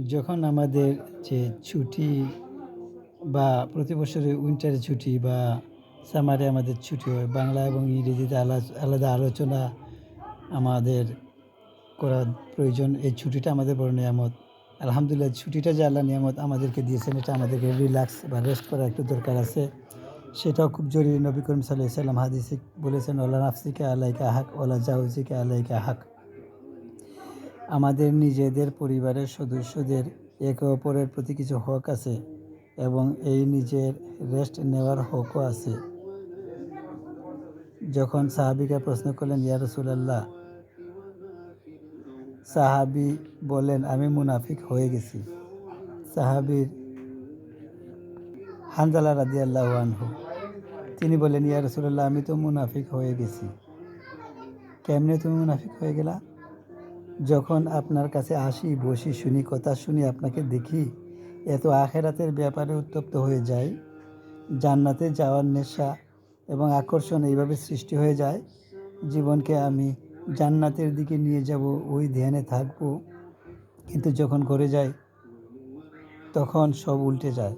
যখন আমাদের যে ছুটি বা প্রতি বছরে উইন্টার ছুটি বা সামারে আমাদের ছুটি হয়, বাংলা এবং ইংরেজিতে আলা- আলাদা আলোচনা আমাদের করা প্রয়োজন। এই ছুটিটা আমাদের বড় নিয়ামত। আলহামদুলিল্লাহ, ছুটিটা যে আল্লাহ নিয়ামত আমাদেরকে দিয়েছেন, এটা আমাদেরকে রিল্যাক্স বা রেস্ট করার একটু দরকার আছে। সেটাও খুব জরুরি। নবী করিম সাল্লাহ সাল্লাম হাদিসে বলেছেন ওলা নাফসিকা আলাইকা হাক ওলা জাউজিকা আলাইকা হাক। আমাদের নিজেদের পরিবারের সদস্যদের একে অপরের প্রতি কিছু হক আছে এবং এই নিজের রেস্ট নেওয়ার হকও আছে। যখন সাহাবিকা প্রশ্ন করলেন, ইয়া রসুলাল্লাহ? সাহাবি বলেন আমি মুনাফিক হয়ে গেছি। সাহাবির হানজালা রাদি আনহু, তিনি বলেন ইয়া রসুল্লাহ আমি তো মুনাফিক হয়ে গেছি। কেমনে তুমি মুনাফিক হয়ে গেলা? যখন আপনার কাছে আসি, বসি, শুনি, কথা শুনি, আপনাকে দেখি, এত আখেরাতের ব্যাপারে উত্তপ্ত হয়ে যায় জান্নাতে যাওয়ার নেশা এবং আকর্ষণ এইভাবে সৃষ্টি হয়ে যায়। জীবনকে আমি জান্নাতের দিকে নিয়ে যাব, ওই ধ্যানে থাকব। কিন্তু যখন করে যাই, তখন সব উল্টে যায়।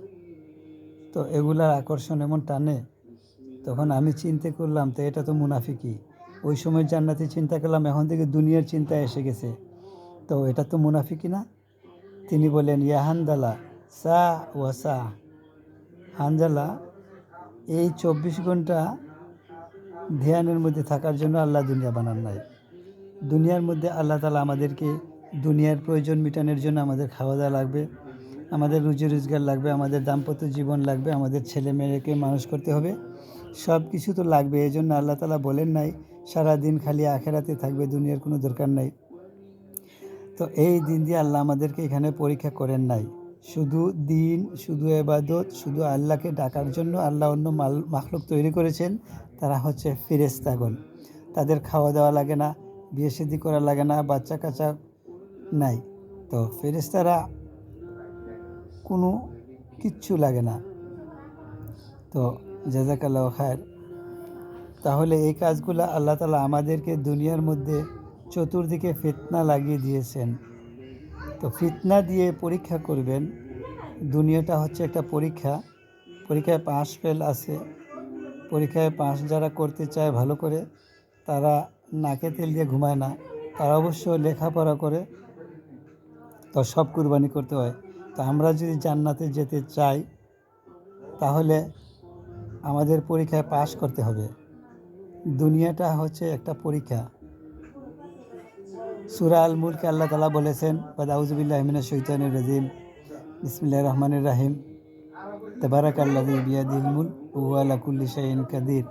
তো এগুলার আকর্ষণ এমন টানে, তখন আমি চিন্তা করলাম, তো এটা তো মুনাফিকি ওই সময় জান্নাতি চিন্তা করলাম, এখন থেকে দুনিয়ার চিন্তা এসে গেছে। তো এটা তো মুনাফিকি না? তিনি বলেন ইয়া হানদালা সা ওয়া সা। হানজালা, এই চব্বিশ ঘণ্টা ধ্যানের মধ্যে থাকার জন্য আল্লাহ দুনিয়া বানান নাই। দুনিয়ার মধ্যে আল্লাহ তালা আমাদেরকে দুনিয়ার প্রয়োজন মেটানোর জন্য আমাদের খাওয়া দাওয়া লাগবে, আমাদের রুজি রোজগার লাগবে, আমাদের দাম্পত্য জীবন লাগবে, আমাদের ছেলে মেয়েকে মানুষ করতে হবে। সব কিছু তো লাগবে এই জন্য আল্লাহ তালা বলেন নাই সারাদিন খালি আখেরাতে থাকবে, দুনিয়ার কোনো দরকার নাই। তো এই দিন দিয়ে আল্লাহ আমাদেরকে এখানে পরীক্ষা করেন নাই। শুধু দিন, শুধু এবাদত, শুধু আল্লাহকে ডাকার জন্য আল্লাহ অন্য মাল মাখলুক তৈরি করেছেন। তারা হচ্ছে ফেরেস্তাগণ তাদের খাওয়া দাওয়া লাগে না, বিয়ে শাদি করা লাগে না, বাচ্চা কাচ্চা নাই। তো ফেরেস্তারা কোনো কিচ্ছু লাগে না। তো জাজাকাল্লাহ খায়ের। তাহলে এই কাজগুলো আল্লাহ তালা আমাদেরকে দুনিয়ার মধ্যে চতুর্দিকে ফিতনা লাগিয়ে দিয়েছেন। তো ফিতনা দিয়ে পরীক্ষা করবেন। দুনিয়াটা হচ্ছে একটা পরীক্ষা। পরীক্ষায় পাস ফেল আছে। পরীক্ষায় পাস যারা করতে চায় ভালো করে, তারা নাকে তেল দিয়ে ঘুমায় না। তারা অবশ্য লেখাপড়া করে। তো সব কুরবানি করতে হয়। তো আমরা যদি জান্নাতে যেতে চাই, তাহলে আমাদের পরীক্ষায় পাস করতে হবে। দুনিয়াটা হচ্ছে একটা পরীক্ষা। সুরা আল মুলকে আল্লাহ তালা বলেছেন বাদাউজবিল্লাহমিনা শৈতানুর রাজিম। বিসমিল্লাহ রহমানুর রাহিম। তবারাক আল্লাদি বিয়াদিল মুল ওয়ালা কুল্লি শাইন কাদির।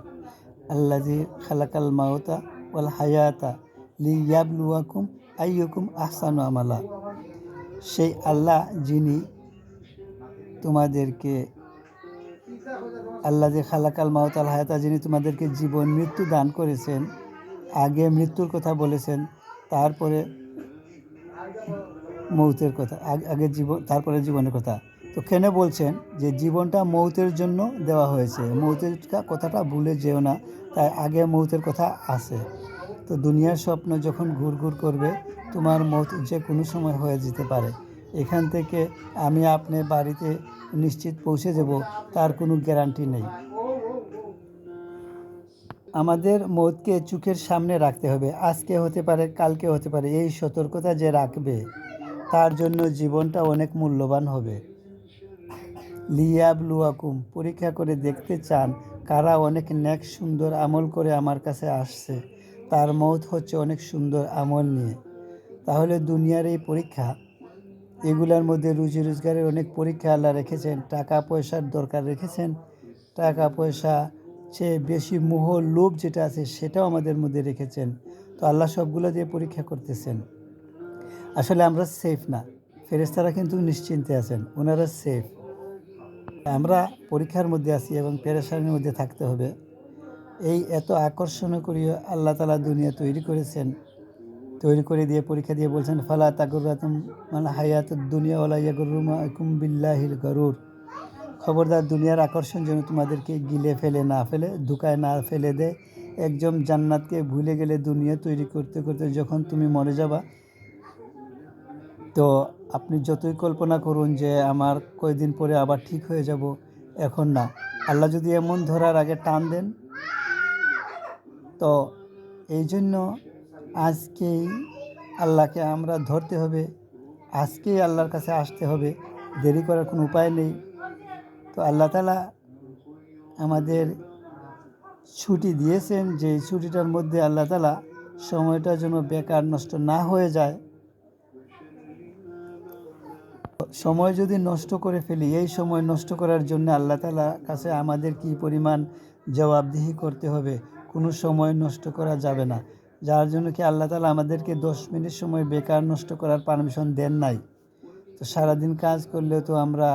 আল্লাজি খালাকাল মাওতা ওয়াল হায়াতা লি ইয়াবলুয়াকুম আইয়ুকুম আহসানু আমালা। সেই আল্লাহ যিনি তোমাদেরকে আল্লাহ যে খালাকাল মাওতাল হায়াতা, যিনি তোমাদেরকে জীবন, মৃত্যু দান করেছেন, আগে মৃত্যুর কথা বলেছেন, তারপরে মৌতের কথা, আগে জীবন, তারপরে জীবনের কথা। তো কেন বলছেন যে জীবনটা মৌতের জন্য দেওয়া হয়েছে? মৌতের কথাটা ভুলে যেও না, তাই আগে মৌতের কথা আছে। তো দুনিয়ার স্বপ্ন যখন ঘুর ঘুর করবে, তোমার মৌত যে কোনো সময় হয়ে যেতে পারে। এখান থেকে আমি আপনি বাড়িতে নিশ্চিত পৌঁছে যাব, তার কোনো গ্যারান্টি নেই। আমাদের মৌতকে চোখের সামনে রাখতে হবে, আজকে হতে পারে, কালকে হতে পারে, এই সতর্কতা যে রাখবে, তার জন্য জীবনটা অনেক মূল্যবান হবে। লিয়াব লুয়াকুম, পরীক্ষা করে দেখতে চান কারা অনেক ন্যাক সুন্দর আমল করে আমার কাছে আসছে, তার মত হচ্ছে অনেক সুন্দর আমল নিয়ে। তাহলে দুনিয়ার এই পরীক্ষা এগুলার মধ্যে রুজি রোজগারের অনেক পরীক্ষা আল্লাহ রেখেছেন, টাকা পয়সার দরকার রেখেছেন। টাকা পয়সা চেয়ে বেশি মোহ, লোভ যেটা আছে সেটাও আমাদের মধ্যে রেখেছেন। তো আল্লাহ সবগুলো দিয়ে পরীক্ষা করতেছেন। আসলে আমরা সেফ না। ফেরেস্তারা কিন্তু নিশ্চিন্তে আছেন, ওনারা সেফ আমরা পরীক্ষার মধ্যে আছি এবং পেরেশানির মধ্যে থাকতে হবে। এই এত আকর্ষণীয় করিয়ে আল্লাহ তালা দুনিয়া তৈরি করেছেন। তৈরি করে দিয়ে, পরীক্ষা দিয়ে বলছেন, ফালা তাকুরাতুম মানে হায়াত দুনিয়া ওলা ইয়াকুম বিল্লাহিল গরুর। খবরদার দুনিয়ার আকর্ষণ যেন তোমাদেরকে গিলে ফেলে না ফেলে, ধুকায় না ফেলে দেয়। একজন জান্নাতকে ভুলে গেলে দুনিয়া তৈরি করতে করতে যখন তুমি মরে যাবা, তো আপনি যতই কল্পনা করুন যে আমার কয়দিন পরে আবার ঠিক হয়ে যাব, এখন না। আল্লাহ যদি এমন ধরার আগে টান দেন, তো এই জন্য আজকেই আল্লাহকে আমরা ধরতে হবে। আজকেই আল্লাহর কাছে আসতে হবে। দেরি করার কোনো উপায় নেই। তো আল্লাহ তালা আমাদের ছুটি দিয়েছেন। যে ছুটিটার মধ্যে আল্লাহ তালা সময়টা যেন বেকার নষ্ট না হয়ে যায়। সময় যদি নষ্ট করে ফেলি, এই সময় নষ্ট করার জন্য আল্লাহ তালা কাছে আমাদের কি পরিমাণ জবাবদিহি করতে হবে? কোনো সময় নষ্ট করা যাবে না। যার জন্য কি আল্লাহ তালা আমাদেরকে দশ মিনিট সময় বেকার নষ্ট করার পারমিশন দেন নাই? তো সারাদিন কাজ করলেও তো আমরা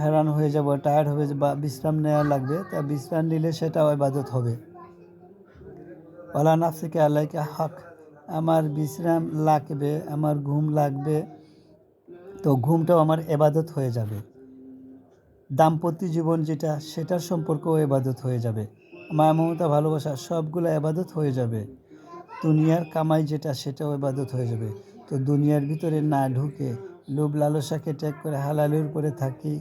হেরান হয়ে যাব টায়ার্ড হয়ে বা বিশ্রাম নেওয়া লাগবে, তা বিশ্রাম নিলে সেটাও ইবাদত হবে। ওলা নাফসিকে আল্লাহকে হক, আমার বিশ্রাম লাগবে, আমার ঘুম লাগবে, তো ঘুমটাও আমার এবাদত হয়ে যাবে। দাম্পত্য জীবন যেটা, সেটার সম্পর্কও এবাদত হয়ে যাবে। মায়া মমতা ভালোবাসা, সবগুলো এবাদত হয়ে যাবে। দুনিয়ার কামাই যেটা, সেটাও এবাদত হয়ে যাবে। তো দুনিয়ার ভিতরে না ঢুকে লোভ লালসাকে ত্যাগ করে হালালের উপরে থাকি,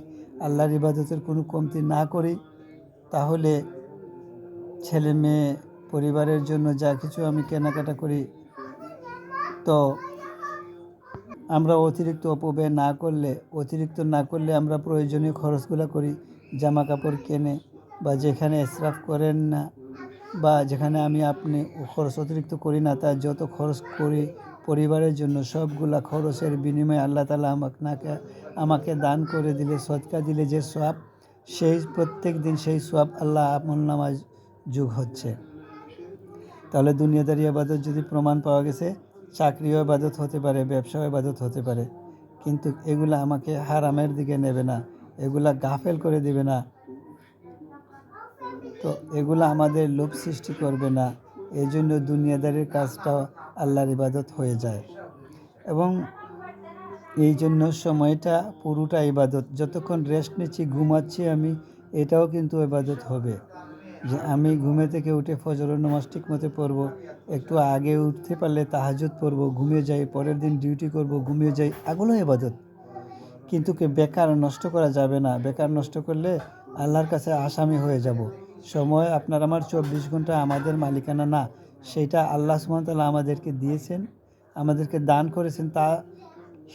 আল্লাহর ইবাদতের কোনো কমতি না করি, তাহলে ছেলে মেয়ে পরিবারের জন্য যা কিছু আমি কেনাকাটা করি, তো আমরা অতিরিক্ত অপব্যয় না করলে, অতিরিক্ত না করলে আমরা প্রয়োজনীয় খরচগুলো করি জামা কাপড় কেনে বা যেখানে স্রাফ করেন না বা যেখানে আমি আপনি খরচ অতিরিক্ত করি না, তা যত খরচ করি পরিবারের জন্য সবগুলা খরচের বিনিময়ে আল্লাহ তালা আমাকে আমাকে দান করে দিলে, সৎকা দিলে যে সোয়াব সেই প্রত্যেক দিন সেই সোয়াব আল্লাহ আমল নামাজ যুগ হচ্ছে। তাহলে দুনিয়াদারি আবাদত যদি প্রমাণ পাওয়া গেছে, চাকরিও আবাদত হতে পারে, ব্যবসাও আবাদত হতে পারে, কিন্তু এগুলা আমাকে হারামের দিকে নেবে না, এগুলা গাফেল করে দেবে না। তো এগুলো আমাদের লোভ সৃষ্টি করবে না। এই জন্য দুনিয়াদারির কাজটাও আল্লাহর ইবাদত হয়ে যায়। এবং এই জন্য সময়টা পুরোটা ইবাদত। যতক্ষণ রেস্ট নিচ্ছি, ঘুমাচ্ছি আমি, এটাও কিন্তু ইবাদত হবে। যে আমি ঘুমে থেকে উঠে ফজরের নামাজ ঠিক মতো পড়ব, একটু আগে উঠতে পারলে তাহাজুদ পড়ব, ঘুমিয়ে যাই, পরের দিন ডিউটি করব, ঘুমিয়ে যাই, এগুলো ইবাদত। কিন্তু কে বেকার নষ্ট করা যাবে না? বেকার নষ্ট করলে আল্লাহর কাছে আসামি হয়ে যাব। সময় আপনার আমার চব্বিশ ঘণ্টা আমাদের মালিকানা না, সেটা আল্লাহ সুমতাল্লাহ আমাদেরকে দিয়েছেন, আমাদেরকে দান করেছেন, তা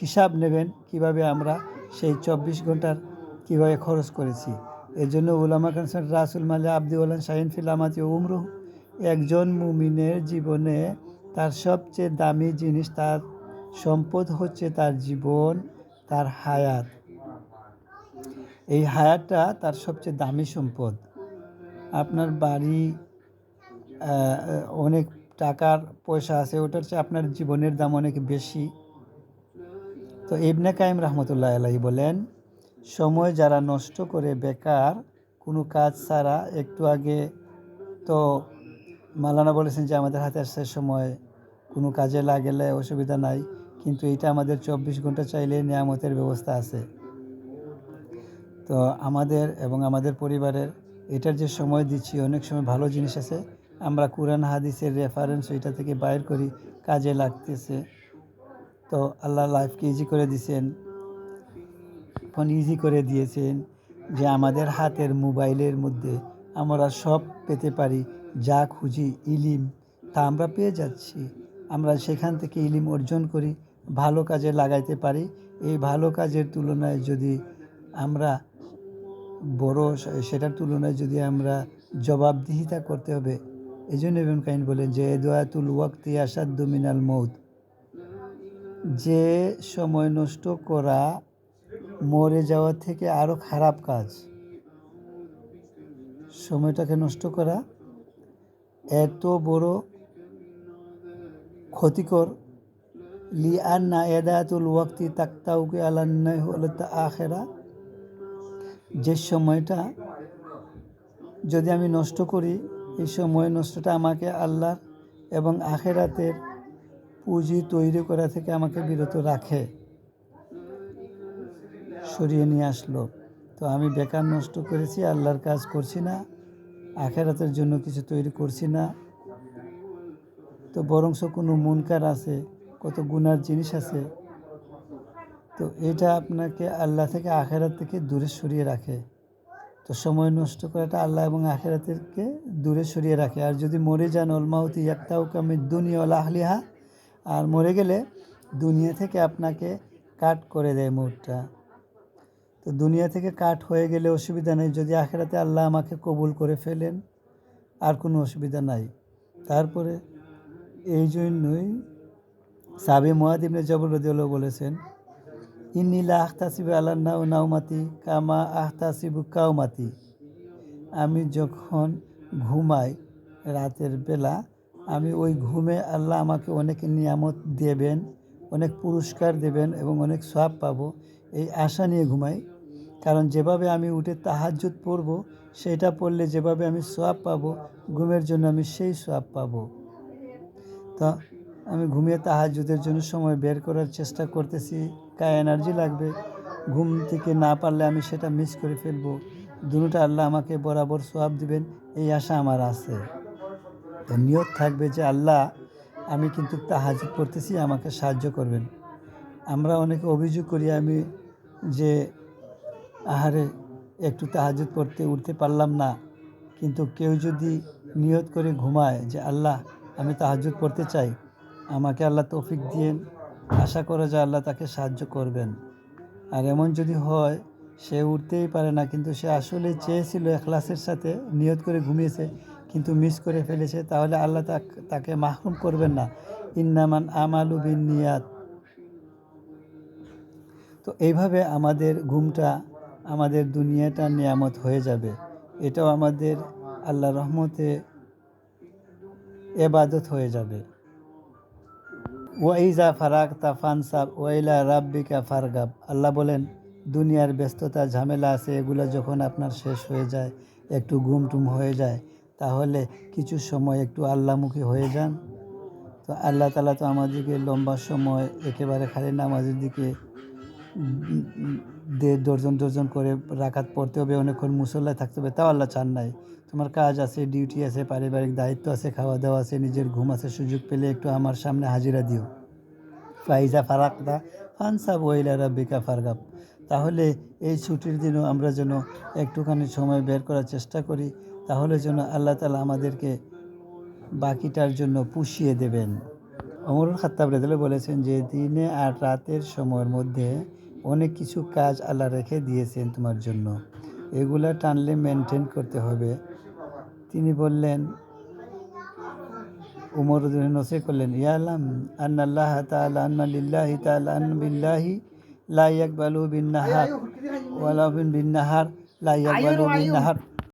হিসাব নেবেন কীভাবে আমরা সেই চব্বিশ ঘণ্টার কীভাবে খরচ করেছি। এর জন্য উলামা কানসার রাসুল মালে আব্দি ওলান শাহিন ফিলামাতি উমরু, একজন মুমিনের জীবনে তার সবচেয়ে দামি জিনিস, তার সম্পদ হচ্ছে তার জীবন, তার হায়াত। এই হায়াতটা তার সবচেয়ে দামি সম্পদ। আপনার বাড়ি অনেক টাকার পয়সা আছে, ওটার চেয়ে আপনার জীবনের দাম অনেক বেশি। তো ইবনে কাইম রহমতুল্লাহ আলাই বলেন, সময় যারা নষ্ট করে বেকার, কোনো কাজ ছাড়া একটু আগে তো মালানা বলেছেন যে আমাদের হাতে আসছে সময়, কোনো কাজে লাগলে অসুবিধা নাই, কিন্তু এটা আমাদের চব্বিশ ঘণ্টা চাইলে নিয়ামতের ব্যবস্থা আছে। তো আমাদের এবং আমাদের পরিবারের এটার যে সময় দিচ্ছি, অনেক সময় ভালো জিনিস আছে। আমরা কোরআন, হাদিসের রেফারেন্স ওইটা থেকে বাইর করি, কাজে লাগতেছে। তো আল্লাহ লাইফকে ইজি করে দিয়েছেন ফোন ইজি করে দিয়েছেন যে আমাদের হাতের মোবাইলের মধ্যে আমরা সব পেতে পারি, যা খুঁজি, ইলিম, তা আমরা পেয়ে যাচ্ছি। আমরা সেখান থেকে ইলিম অর্জন করি, ভালো কাজে লাগাইতে পারি। এই ভালো কাজের তুলনায় যদি আমরা বড় সেটার তুলনায় যদি আমরা জবাবদিহিতা করতে হবে এই জন্য ইবন কাইন বলেন যে দোয়াতুল ওয়াক্তি আসাদ মিনাল মৌত। যে সময় নষ্ট করা মরে যাওয়া থেকে আরও খারাপ কাজ, সময়টাকে নষ্ট করা এত বড় ক্ষতিকর। লি আন্না এদায়াতুল ওয়াক্তি তাক্তাউকে আলান্নাই হল আখেরা যে সময়টা যদি আমি নষ্ট করি, এই সময় নষ্টটা আমাকে আল্লাহ এবং আখেরাতের পুঁজি তৈরি করা থেকে আমাকে বিরত রাখে, সরিয়ে নিয়ে আসলো। তো আমি বেকার নষ্ট করেছি, আল্লাহর কাজ করছি না, আখেরাতের জন্য কিছু তৈরি করছি না। তো বরংস কোনো মুনকার আছে, কত গুনার জিনিস আছে তো এটা আপনাকে আল্লাহ থেকে আখেরাত থেকে দূরে সরিয়ে রাখে। তো সময় নষ্ট করাটা আল্লাহ এবং আখেরাতেরকে দূরে সরিয়ে রাখে। আর যদি মরে যান অলমাউতি একটাও কামি দুনিয়া আহলিহা, আর মরে গেলে দুনিয়া থেকে আপনাকে কাট করে দেয় মুহূর্তটা তো দুনিয়া থেকে কাট হয়ে গেলে অসুবিধা নেই। যদি আখেরাতে আল্লাহ আমাকে কবুল করে ফেলেন, আর কোনো অসুবিধা নাই। তারপরে এই জন্যই সাবি মোয়াদিবনে জবর রদিউল্লাহ বলেছেন ইন্নিলা আখতাসিবু আল্লাহ নাও নাওমাতি কামা আখতাসিবু কাউমাতি আমি যখন ঘুমাই রাতের বেলা, আমি ওই ঘুমে আল্লাহ আমাকে অনেক নিয়ামত দেবেন, অনেক পুরস্কার দেবেন এবং অনেক সব পাবো। এই আশা নিয়ে ঘুমাই। কারণ যেভাবে আমি উঠে তাহাজ্জুদ পড়ব, সেটা পড়লে যেভাবে আমি সোয়াব পাবো, ঘুমের জন্য আমি সেই সোয়াব পাবো। তো আমি ঘুমিয়ে তাহাজুদের জন্য সময় বের করার চেষ্টা করতেছি। গায়ে এনার্জি লাগবে। ঘুম থেকে না পারলে আমি সেটা মিস করে ফেলব। দুটোটা আল্লাহ আমাকে বরাবর সোয়াব দিবেন, এই আশা আমার আছে। তো নিয়ত থাকবে যে আল্লাহ, আমি কিন্তু তাহাজুদ করতেছি আমাকে সাহায্য করবেন। আমরা অনেকে অভিযোগ করি আমি যে, আহারে, একটু তাহাজুদ পড়তে উঠতে পারলাম না। কিন্তু কেউ যদি নিয়ত করে ঘুমায় যে, আল্লাহ, আমি তাহাজুদ পড়তে চাই, আমাকে আল্লাহ তৌফিক দিয়েন। আশা করে যে আল্লাহ তাকে সাহায্য করবেন। আর এমন যদি হয়, সে উঠতেই পারে না, কিন্তু সে আসলে চেয়েছিল এখলাসের সাথে নিয়ত করে ঘুমিয়েছে, কিন্তু মিস করে ফেলেছে, তাহলে আল্লাহ তাক- মাহরুম করবেন না। ইন্নামান আমালু বিন নিয়াত তো এইভাবে আমাদের ঘুমটা আমাদের দুনিয়াটা নিয়ামত হয়ে যাবে। এটাও আমাদের আল্লাহ রহমতে এবাদত হয়ে যাবে। ওয়াইজা ফারাক তা ফানসাব, ওয়াইলা রাব্বিকা ফারগাব। আল্লাহ বলেন, দুনিয়ার ব্যস্ততা, ঝামেলা আছে, এগুলো যখন আপনার শেষ হয়ে যায়, একটু গুমটুম হয়ে যায়, তাহলে কিছু সময় একটু আল্লাহমুখী হয়ে যান। তো আল্লাহ তালা তো আমাদেরকে লম্বা সময় একেবারে খালি নামাজের দিকে দেড় ডজন ডজন করে রাখাত পড়তে হবে, অনেকক্ষণ মুসল্লায় থাকতে হবে, তাও আল্লাহ চান নাই। তোমার কাজ আছে ডিউটি আছে, পারিবারিক দায়িত্ব আছে খাওয়া দাওয়া আছে, নিজের ঘুম আছে, সুযোগ পেলে একটু আমার সামনে হাজিরা দিও। ফাইজা ফারাকদা ফানসা বইলা বেকা ফারগাব। তাহলে এই ছুটির দিনও আমরা যেন একটুখানি সময় বের করার চেষ্টা করি, তাহলে যেন আল্লাহ তালা আমাদেরকে বাকিটার জন্য পুষিয়ে দেবেন। অমরুল খাত্তাব রেদলে বলেছেন, যে দিনে আর রাতের সময়ের মধ্যে অনেক কিছু কাজ আল্লাহ রেখে দিয়েছেন তোমার জন্য। এগুলা টানলে মেনটেন করতে হবে। তিনি বললেন উমর নসে করলেন ইয়ালাম আন্নাল্লাহ তাআলা আন্না লিল্লাহি তাআলা আন্না বিল্লাহি লা ইয়াকবালু বিন নাহার ওয়ালা বিন বিন নাহার লা ইয়াকবালু বিন নাহার।